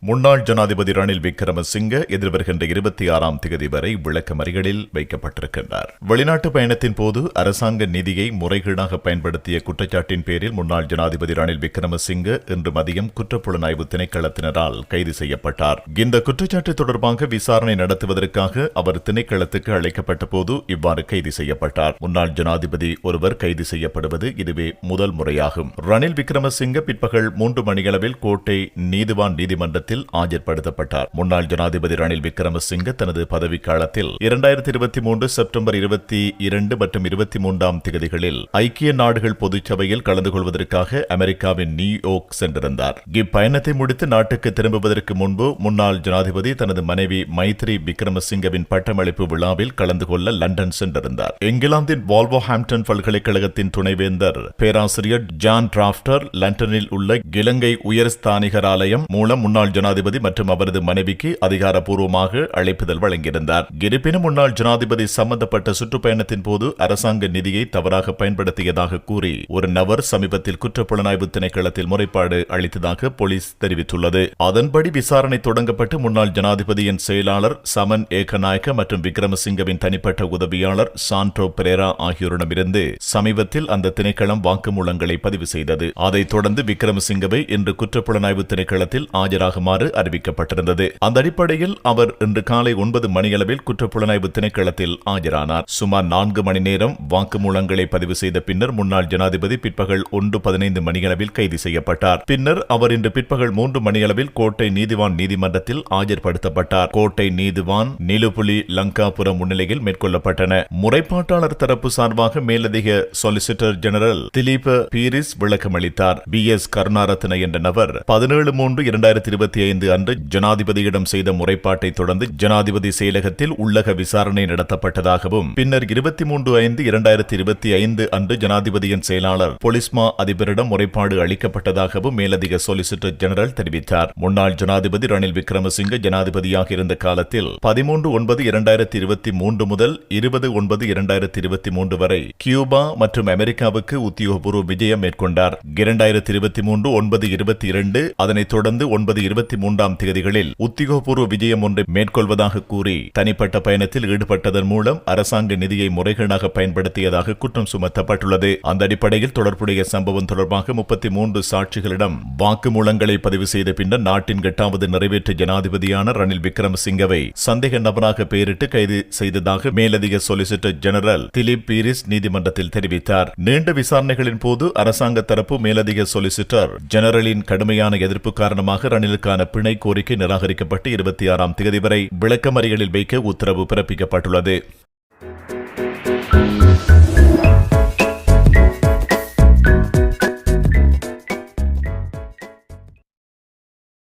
முன்னாள் ஜனாதிபதி ரணில் விக்ரமசிங்க எதிர்வருகின்ற இருபத்தி ஆறாம் தேதி வரை விளக்கமறிகளில் வைக்கப்பட்டிருக்கின்றார். வெளிநாட்டு பயணத்தின் போது அரசாங்க நிதியை முறைகேடாக பயன்படுத்திய குற்றச்சாட்டின் பேரில் முன்னாள் ஜனாதிபதி ரணில் விக்ரமசிங்க இன்று மதியம் குற்றப்புலனாய்வு திணைக்களத்தினரால் கைது செய்யப்பட்டார். இந்த குற்றச்சாட்டு தொடர்பாக விசாரணை நடத்துவதற்காக அவர் திணைக்களத்துக்கு அழைக்கப்பட்ட போது இவ்வாறு கைது செய்யப்பட்டார். முன்னாள் ஜனாதிபதி ஒருவர் கைது செய்யப்படுவது இதுவே முதல் முறையாகும். ரணில் விக்ரமசிங்க பிற்பகல் மூன்று மணியளவில் கோட்டை நீதிவான் நீதிமன்றத்தில் ஆஜர்படுத்தப்பட்டார். முன்னாள் ஜனாதிபதி ரணில் விக்ரமசிங்க தனது பதவிக்காலத்தில் இரண்டாயிரத்தி இருபத்தி மூன்று செப்டம்பர் இருபத்தி இரண்டு மற்றும் இருபத்தி மூன்றாம் திகதிகளில் ஐக்கிய நாடுகள் பொதுச்சபையில் கலந்து கொள்வதற்காக அமெரிக்காவின் நியூயோர்க் சென்றிருந்தார். இப்பயணத்தை முடித்து நாட்டுக்கு திரும்புவதற்கு முன்பு முன்னாள் ஜனாதிபதி தனது மனைவி மைத்ரி விக்ரமசிங்கவின் பட்டமளிப்பு விழாவில் கலந்து கொள்ள லண்டன் சென்றிருந்தார். இங்கிலாந்தின் வால்வோ ஹாம்டன் பல்கலைக்கழகத்தின் துணைவேந்தர் பேராசிரியர் ஜான் டிராப்டர் லண்டனில் உள்ள இலங்கை உயர்ஸ்தானிகர் ஆலயம் மூலம் முன்னாள் ஜனாதிபதி மற்றும் அவரது மனைவிக்கு அதிகாரப்பூர்வமாக அழைப்புதல் வழங்கியிருந்தார். இருப்பினும் முன்னாள் ஜனாதிபதி சம்பந்தப்பட்ட சுற்றுப்பயணத்தின் போது அரசாங்க நிதியை தவறாக பயன்படுத்தியதாக கூறி ஒரு நபர் சமீபத்தில் குற்றப்புலனாய்வு திணைக்களத்தில் முறைப்பாடு அளித்ததாக போலீஸ் தெரிவித்துள்ளது. அதன்படி விசாரணை தொடங்கப்பட்டு முன்னாள் ஜனாதிபதியின் செயலாளர் சமன் ஏகநாயக்க மற்றும் விக்ரமசிங்கவின் தனிப்பட்ட உதவியாளர் சான்ட்ரோ பெரேரா ஆகியோரிடமிருந்து சமீபத்தில் அந்த திணைக்களம் வாக்குமூலங்களை பதிவு செய்தது. அதைத் தொடர்ந்து விக்ரமசிங்கவை இன்று குற்றப்புலனாய்வு திணைக்களத்தில் ஆஜராகுமாறு அறிவிக்கப்பட்டிருந்தது. அந்த அடிப்படையில் அவர் இன்று காலை ஒன்பது மணியளவில் குற்றப்புலனாய்வு திணைக்களத்தில் ஆஜரானார். சுமார் நான்கு மணி நேரம் வாக்குமூலங்களை பதிவு செய்த பின்னர் முன்னாள் ஜனாதிபதி பிற்பகல் ஒன்று பதினைந்து மணியளவில் கைது செய்யப்பட்டார். பின்னர் அவர் இன்று பிற்பகல் மூன்று மணியளவில் கோட்டை நீதிவான் நீதிமன்றத்தில் ஆஜர்படுத்தப்பட்டார். கோட்டை நீதிவான் நிலுபுலி லங்காபுரம் முன்னிலையில் மேற்கொள்ளப்பட்டன. முறைப்பாட்டாளர் தரப்பு சார்பாக மேலதிக சொலிசிட்டர் ஜெனரல் திலீப பீரிஸ் விளக்கமளித்தார். பி எஸ் கருணாரத்ன என்ற நபர் பதினேழு மூன்று இரண்டாயிரத்தி இருபத்தி ஐந்து அன்று ஜனாதிபதியிடம் செய்த முறைப்பாட்டை தொடர்ந்து ஜனாதிபதி செயலகத்தில் உள்ளக விசாரணை நடத்தப்பட்டதாகவும் பின்னர் இருபத்தி மூன்று ஐந்து இரண்டாயிரத்தி இருபத்தி ஐந்து அன்று ஜனாதிபதியின் செயலாளர் பொலிஸ்மா அதிபரிடம் முறைப்பாடு அளிக்கப்பட்டதாகவும் மேலதிக சொலிசிட்டர் ஜெனரல் தெரிவித்தார். முன்னாள் ஜனாதிபதி ரணில் விக்ரமசிங்க ஜனாதிபதியாக இருந்த காலத்தில் பதிமூன்று ஒன்பது இரண்டாயிரத்தி இருபத்தி மூன்று முதல் இருபது ஒன்பது இரண்டாயிரத்தி இருபத்தி மூன்று வரை கியூபா மற்றும் அமெரிக்காவுக்கு உத்தியோகபூர்வ விஜயம் மேற்கொண்டார். இரண்டாயிரத்தி இருபத்தி மூன்று ஒன்பது இருபத்தி இரண்டு அதனைத் தொடர்ந்து ஒன்பது இருபத்தி மூன்றாம் தேதிகளில் உத்தியோகபூர்வ விஜயம் ஒன்றை மேற்கொள்வதாக கூறி தனிப்பட்ட பயணத்தில் ஈடுபட்டதன் மூலம் அரசாங்க நிதியை முறைகேடாக பயன்படுத்தியதாக குற்றம் சுமத்தப்பட்டுள்ளது. அந்த அடிப்படையில் தொடர்புடைய சம்பவம் தொடர்பாக முப்பத்தி மூன்று சாட்சிகளிடம் வாக்குமூலங்களை பதிவு செய்த பின்னர் நாட்டின் எட்டாவது நிறைவேற்று ஜனாதிபதியான ரணில் விக்ரமசிங்கவை சந்தேக நபராக பெயரிட்டு கைது செய்ததாக மேலதிக சொலிசிட்டர் ஜெனரல் திலீப் பீரிஸ் நீதிமன்றத்தில் தெரிவித்தார். நீண்ட விசாரணைகளின் போது அரசாங்க தரப்பு மேலதிக சொலிசிட்டர் ஜெனரலின் கடுமையான எதிர்ப்பு காரணமாக ரணிலுக்கான பிணை கோரிக்கை நிராகரிக்கப்பட்டு இருபத்தி ஆறாம் தேதி வரை விளக்கமறிகளில் வைக்க உத்தரவு பிறப்பிக்கப்பட்டுள்ளது.